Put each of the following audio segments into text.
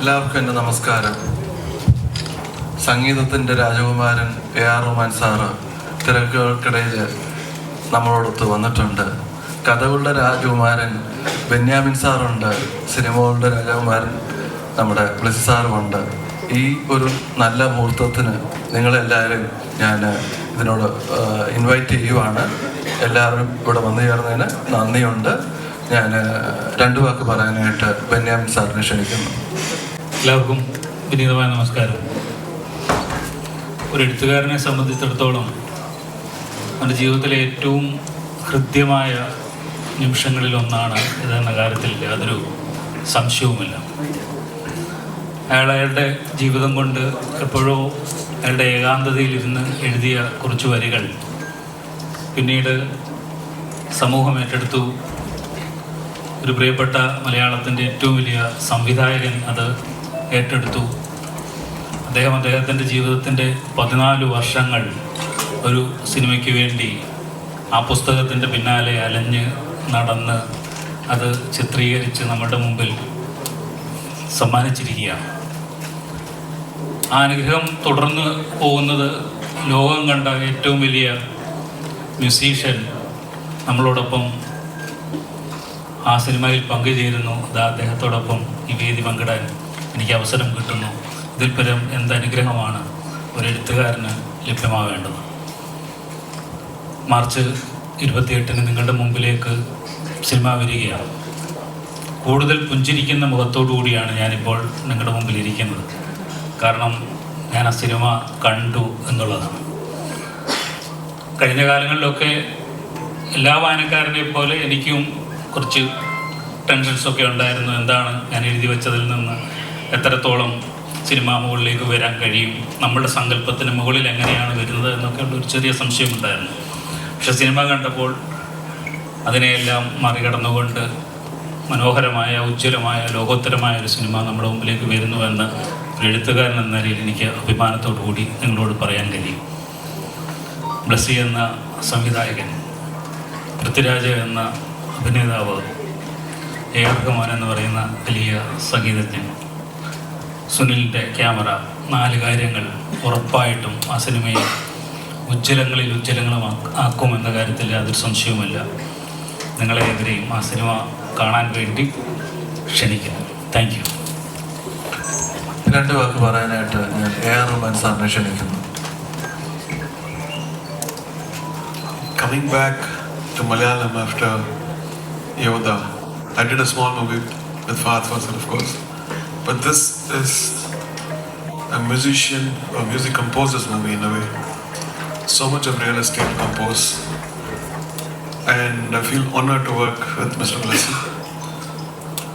എല്ലാവർക്കും എന്റെ നമസ്കാരം. സംഗീതത്തിന്റെ രാജകുമാരൻ എ ആർ റഹ്മാൻ സാറ് തിരക്കുകൾക്കിടയിൽ നമ്മളോടൊത്ത് വന്നിട്ടുണ്ട്. കഥകളുടെ രാജകുമാരൻ ബെന്യാമിൻ സാറുണ്ട്. സിനിമകളുടെ രാജകുമാരൻ നമ്മുടെ ബ്ലിസ് സാറുമുണ്ട്. ഈ ഒരു നല്ല മുഹൂർത്തത്തിന് നിങ്ങളെല്ലാവരും ഞാൻ ഇതിനോട് ഇൻവൈറ്റ് ചെയ്യുവാണ്. എല്ലാവരും ഇവിടെ വന്നു ചേർന്നതിന് നന്ദിയുണ്ട്. ഞാൻ രണ്ടു വാക്ക് പറയാനായിട്ട് ബെന്യാമിൻ സാറിനെ ക്ഷണിക്കുന്നു. എല്ലാവർക്കും വിനീതമായ നമസ്കാരം. ഒരു എഴുത്തുകാരനെ സംബന്ധിച്ചിടത്തോളം അവന്റെ ജീവിതത്തിലെ ഏറ്റവും ഹൃദ്യമായ നിമിഷങ്ങളിലൊന്നാണ് ഇതെന്ന കാര്യത്തിൽ യാതൊരു സംശയവുമില്ല. അയാൾ അയാളുടെ ജീവിതം കൊണ്ട് എപ്പോഴോ അയാളുടെ ഏകാന്തതയിലിരുന്ന് എഴുതിയ കുറച്ച് വരികൾ പിന്നീട് സമൂഹം ഏറ്റെടുത്തു. ഒരു പ്രിയപ്പെട്ട മലയാളത്തിന്റെ ഏറ്റവും വലിയ സംവിധായകൻ അത് ഏറ്റെടുത്തു. അദ്ദേഹം അദ്ദേഹത്തിന്റെ ജീവിതത്തിന്റെ പതിനാല് വർഷങ്ങൾ ഒരു സിനിമയ്ക്ക് വേണ്ടി ആ പുസ്തകത്തിന്റെ പിന്നാലെ അലഞ്ഞ് നടന്ന് അത് ചിത്രീകരിച്ച് നമ്മുടെ മുമ്പിൽ സമ്മാനിച്ചിരിക്കുകയാണ്. ആ അനുഗ്രഹം തുടർന്ന് പോകുന്നത് ലോകം കണ്ട ഏറ്റവും വലിയ മ്യൂസീഷ്യൻ നമ്മളോടൊപ്പം ആ സിനിമയിൽ പങ്കുചേരുന്നു. അത് അദ്ദേഹത്തോടൊപ്പം ഈ വേദി പങ്കിടാൻ എനിക്ക് അവസരം കിട്ടുന്നു. ഇതിൽ പരം എന്ത് അനുഗ്രഹമാണ് ഒരു എഴുത്തുകാരന് ലഭ്യമാവേണ്ടത്? മാർച്ച് ഇരുപത്തിയെട്ടിന് നിങ്ങളുടെ മുമ്പിലേക്ക് സിനിമ വരികയാണ്. കൂടുതൽ പുഞ്ചിരിക്കുന്ന മുഖത്തോടു കൂടിയാണ് ഞാനിപ്പോൾ നിങ്ങളുടെ മുമ്പിൽ ഇരിക്കുന്നത്. കാരണം ഞാൻ ആ സിനിമ കണ്ടു എന്നുള്ളതാണ്. കഴിഞ്ഞ കാലങ്ങളിലൊക്കെ എല്ലാ വായനക്കാരനെയും പോലെ എനിക്കും കുറച്ച് ടെൻഷൻസൊക്കെ ഉണ്ടായിരുന്നു. എന്താണ് ഞാൻ എഴുതി വെച്ചതിൽ നിന്ന് എത്രത്തോളം സിനിമാ മുകളിലേക്ക് വരാൻ കഴിയും? നമ്മുടെ സങ്കല്പത്തിന് മുകളിൽ എങ്ങനെയാണ് വരുന്നത് എന്നൊക്കെ ഒരു ചെറിയ സംശയമുണ്ടായിരുന്നു. പക്ഷെ സിനിമ കണ്ടപ്പോൾ അതിനെയെല്ലാം മറികടന്നുകൊണ്ട് മനോഹരമായ ഉജ്ജ്വലമായ ലോകോത്തരമായ ഒരു സിനിമ നമ്മുടെ മുമ്പിലേക്ക് വരുന്നുവെന്ന് ഒരു എഴുത്തുകാരൻ എന്ന നിലയിൽ എനിക്ക് അഭിമാനത്തോടു കൂടി നിങ്ങളോട് പറയാൻ കഴിയും. ബ്ലസ്സി എന്ന സംവിധായകൻ പൃഥ്വിരാജ് എന്ന അഭിനേതാവ് എ ആർ എന്ന് പറയുന്ന വലിയ സംഗീതജ്ഞൻ സുനിലിന്റെ ക്യാമറ നാല് കാര്യങ്ങൾ ഉറപ്പായിട്ടും ആ സിനിമയെ ഉജ്ജ്വലങ്ങളിൽ ഉജ്ജ്വലങ്ങളും ആക്കുമെന്ന കാര്യത്തിൽ യാതൊരു സംശയവുമില്ല. നിങ്ങളെ എതിരെയും ആ സിനിമ കാണാൻ വേണ്ടി ക്ഷണിക്കുന്നു. താങ്ക് യു രണ്ട് വാക്ക് പറയാനായിട്ട് ഞാൻ എ ആർ റഹ്മാൻ ക്ഷണിക്കുന്നു coming back to Malayalam after Yoda, I did a small movie with Fahad Fasil, of course. But this is a musician or music composer's movie in a way. So much of real estate to compose. And I feel honored to work with Mr. Blessy,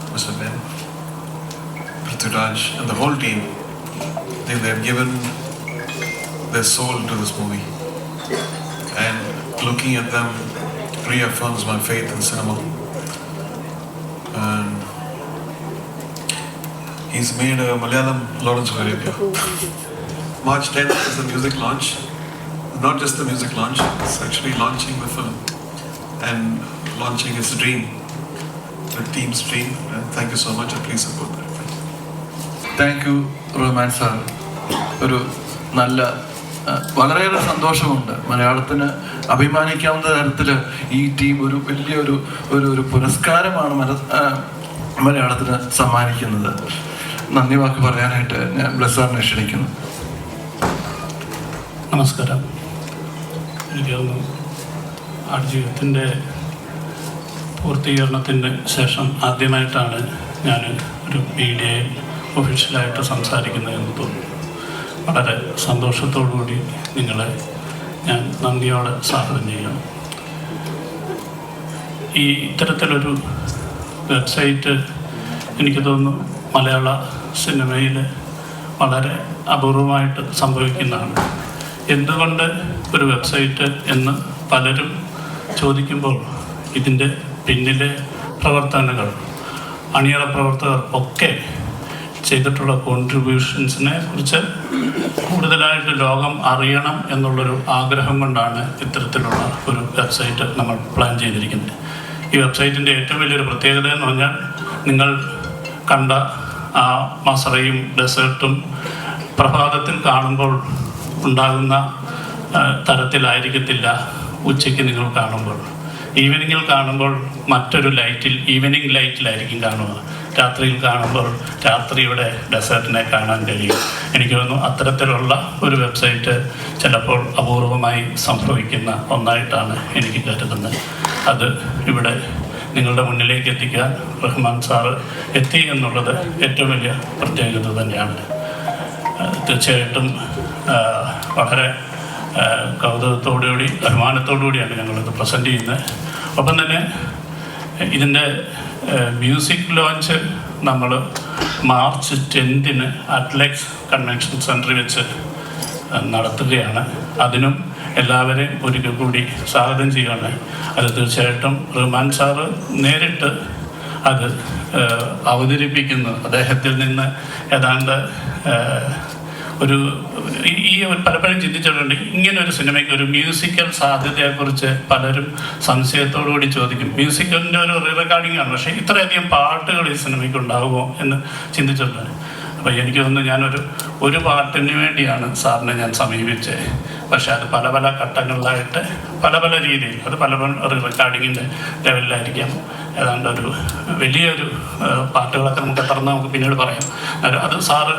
Mr. Ben, Prithviraj, and the whole team. I think they've given their soul to this movie and looking at them reaffirms my faith in cinema. And he's made a Malayalam Lawrence of Arabia. March 10th is the music launch. Not just the music launch, it's actually launching the film and launching his dream, the team's dream. And thank you so much and please support that. Thank you Rahman sir ഒരു നല്ല വളരെയേറെ സന്തോഷമുണ്ട് മലയാളത്തിന് അഭിമാനിക്കാവുന്ന തരത്തിൽ ഈ team ഒരു വലിയൊരു ഒരു ഒരു പുരസ്കാരമാണ് മലയാളത്തിന് സമ്മാനിക്കുന്നത് നന്ദി വാക്ക് പറയാനായിട്ട് ഞാൻ ബ്ലസ്സാറിനെ ക്ഷണിക്കുന്നു. നമസ്കാരം. എനിക്ക് ആട് ആടുജീവിതത്തിന്റെ പൂർത്തീകരണത്തിന് ശേഷം ആദ്യമായിട്ടാണ് ഞാൻ ഒരു മീഡിയയിൽ ഒഫീഷ്യലായിട്ട് സംസാരിക്കുന്നതെന്ന് തോന്നുന്നു. വളരെ സന്തോഷത്തോടു കൂടി നിങ്ങളെ ഞാൻ നന്ദിയോടെ സ്വാഗതം ചെയ്യണം ഈ ഇത്തരത്തിലൊരു വെബ്സൈറ്റ് എനിക്ക് തോന്നുന്നു മലയാള സിനിമയിൽ വളരെ അപൂർവമായിട്ട് സംഭവിക്കുന്നതാണ്. എന്തുകൊണ്ട് ഒരു വെബ്സൈറ്റ് എന്ന് പലരും ചോദിക്കുമ്പോൾ ഇതിന്റെ പിന്നിലെ പ്രവർത്തനങ്ങൾ അണിയറ പ്രവർത്തകർ ഒക്കെ ചെയ്തിട്ടുള്ള കോൺട്രിബ്യൂഷൻസിനെ കുറിച്ച് കൂടുതലായിട്ട് ലോകം അറിയണം എന്നുള്ളൊരു ആഗ്രഹം കൊണ്ടാണ് ഇത്തരത്തിലുള്ള ഒരു വെബ്സൈറ്റ് നമ്മൾ പ്ലാൻ ചെയ്തിരിക്കുന്നത്. ഈ വെബ്സൈറ്റിന്റെ ഏറ്റവും വലിയൊരു പ്രത്യേകത എന്ന് പറഞ്ഞാൽ നിങ്ങൾ കണ്ട ആ മസറയും ഡെസേർട്ടും പ്രഭാതത്തിൽ കാണുമ്പോൾ ഉണ്ടാകുന്ന തരത്തിലായിരിക്കത്തില്ല ഉച്ചയ്ക്ക് നിങ്ങൾ കാണുമ്പോൾ. ഈവനിങ്ങിൽ കാണുമ്പോൾ മറ്റൊരു ലൈറ്റിൽ ഈവനിങ് ലൈറ്റിലായിരിക്കും കാണുക രാത്രിയിൽ കാണുമ്പോൾ രാത്രിയുടെ ഡെസേർട്ടിനെ കാണാൻ കഴിയും. എനിക്ക് തോന്നുന്നു അത്തരത്തിലുള്ള ഒരു വെബ്സൈറ്റ് ചിലപ്പോൾ അപൂർവമായി സംഭവിക്കുന്ന ഒന്നായിട്ടാണ് എനിക്ക് കരുതുന്നത്. അത് ഇവിടെ നിങ്ങളുടെ മുന്നിലേക്ക് എത്തിക്കാൻ റഹ്മാൻ സാറ് എത്തി എന്നുള്ളത് ഏറ്റവും വലിയ പ്രത്യേകത തന്നെയാണ്. തീർച്ചയായിട്ടും വളരെ കൗതുകത്തോടുകൂടി അഭിമാനത്തോടുകൂടിയാണ് ഞങ്ങളിത് പ്രസന്റ് ചെയ്യുന്നത്. ഒപ്പം തന്നെ ഇതിന്റെ മ്യൂസിക് ലോഞ്ച് നമ്മൾ മാർച്ച് ടെൻത്തിന് അറ്റ്ലെക്സ് കൺവെൻഷൻ സെന്ററിൽ വെച്ച് നടത്തുകയാണ്. അതിനും എല്ലാവരെയും ഒരിക്കൽ കൂടി സ്വാഗതം ചെയ്യുകയാണ്. അത് തീർച്ചയായിട്ടും റഹ്മാൻ സാറ് നേരിട്ട് അത് അവതരിപ്പിക്കുന്നു. അദ്ദേഹത്തിൽ നിന്ന് ഏതാണ്ട് ഒരു ഈ- പലപ്പോഴും ചിന്തിച്ചിട്ടുണ്ട് ഇങ്ങനെ ഒരു സിനിമയ്ക്ക് ഒരു മ്യൂസിക്കൽ സാധ്യതയെക്കുറിച്ച് പലരും സംശയത്തോടുകൂടി ചോദിക്കും. മ്യൂസിക്കലിന്റെ ഒരു റീ റെക്കോർഡിംഗ് ആണ് പക്ഷേ ഇത്രയധികം പാട്ടുകൾ ഈ സിനിമയ്ക്ക് ഉണ്ടാകുമോ എന്ന് ചിന്തിച്ചിട്ടുണ്ട്. അപ്പോൾ എനിക്ക് തോന്നുന്നു ഞാനൊരു ഒരു പാട്ടിന് വേണ്ടിയാണ് സാറിനെ ഞാൻ സമീപിച്ചത്. പക്ഷേ അത് പല പല ഘട്ടങ്ങളിലായിട്ട് പല പല രീതിയിൽ അത് പല പല റെക്കോർഡിങ്ങിന്റെ ലെവലിലായിരിക്കാം ഏതാണ്ട് ഒരു വലിയൊരു പാട്ടുകളൊക്കെ നമുക്ക് തുറന്ന് നമുക്ക് പിന്നീട് പറയാം. അത് സാറ്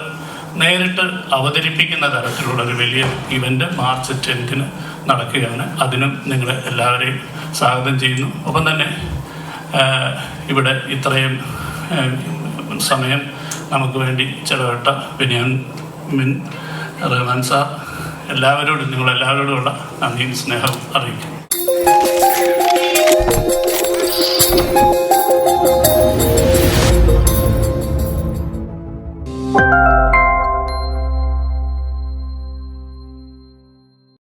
നേരിട്ട് അവതരിപ്പിക്കുന്ന തരത്തിലുള്ള ഒരു വലിയ ഇവന്റ് മാർച്ച് ടെൻത്തിന് നടക്കുകയാണ്. അതിനും നിങ്ങളെ എല്ലാവരെയും സ്വാഗതം ചെയ്യുന്നു. ഒപ്പം തന്നെ ഇവിടെ ഇത്രയും സമയം നമുക്ക് വേണ്ടി ചെലവിട്ട ബെന്യാമിൻ റഹ്മാൻ സാർ എല്ലാവരോടും നിങ്ങളെല്ലാവരോടുമുള്ള നന്ദിയും സ്നേഹവും അറിയിക്കുന്നു.